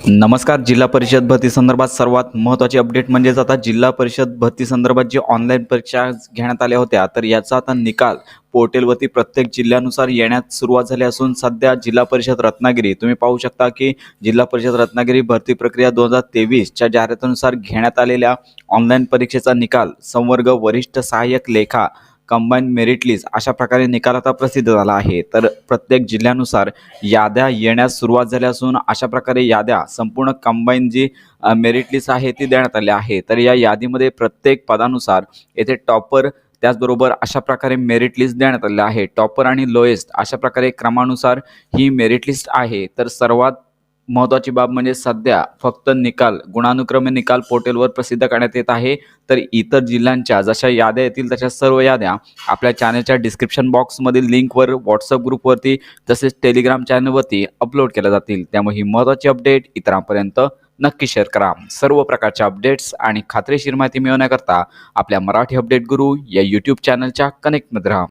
नमस्कार जिल्हा परिषद भरती संदर्भात सर्वात महत्त्वाची अपडेट म्हणजेच आता जिल्हा परिषद भरती संदर्भात जी ऑनलाईन परीक्षा घेण्यात आल्या होत्या तर याचा आता निकाल पोर्टलवरती प्रत्येक जिल्ह्यानुसार येण्यास सुरुवात झाली असून सध्या जिल्हा परिषद रत्नागिरी तुम्ही पाहू शकता की जिल्हा परिषद रत्नागिरी भरती प्रक्रिया दोन हजार तेवीसच्या जाहिरातीनुसार घेण्यात आलेल्या ऑनलाईन परीक्षेचा निकाल संवर्ग वरिष्ठ सहाय्यक लेखा कंबाईन मेरिट लिस्ट अशा प्रकारे निकाल आता प्रसिद्ध झाला आहे. तर प्रत्येक जिल्ह्यानुसार याद्या येण्यास सुरुवात झाली असून अशा प्रकारे याद्या संपूर्ण कंबाईन जी मेरिट लिस्ट आहे ती देण्यात आली आहे. तर या यादीमध्ये प्रत्येक पदानुसार येथे टॉपर त्याचबरोबर अशा प्रकारे मेरिट लिस्ट देण्यात आलेली आहे. टॉपर आणि लोएस्ट अशा प्रकारे क्रमानुसार ही मेरिट लिस्ट आहे. तर सर्वात महत्त्वाची बाब म्हणजे सध्या फक्त निकाल गुणानुक्रमे निकाल पोर्टलवर प्रसिद्ध करण्यात येत आहे. तर इतर जिल्ह्यांच्या जशा याद्या येतील तशा सर्व याद्या आपल्या चॅनलच्या डिस्क्रिप्शन बॉक्समधील लिंकवर व्हॉट्सअप ग्रुपवरती तसेच टेलिग्राम चॅनलवरती अपलोड केल्या जातील. त्यामुळे ही महत्त्वाची अपडेट इतरांपर्यंत नक्की शेअर करा. सर्व प्रकारच्या अपडेट्स आणि खात्रीशीर माहिती मिळवण्याकरता आपल्या मराठी अपडेट गुरु या यूट्यूब चॅनलच्या कनेक्टमध्ये राहा.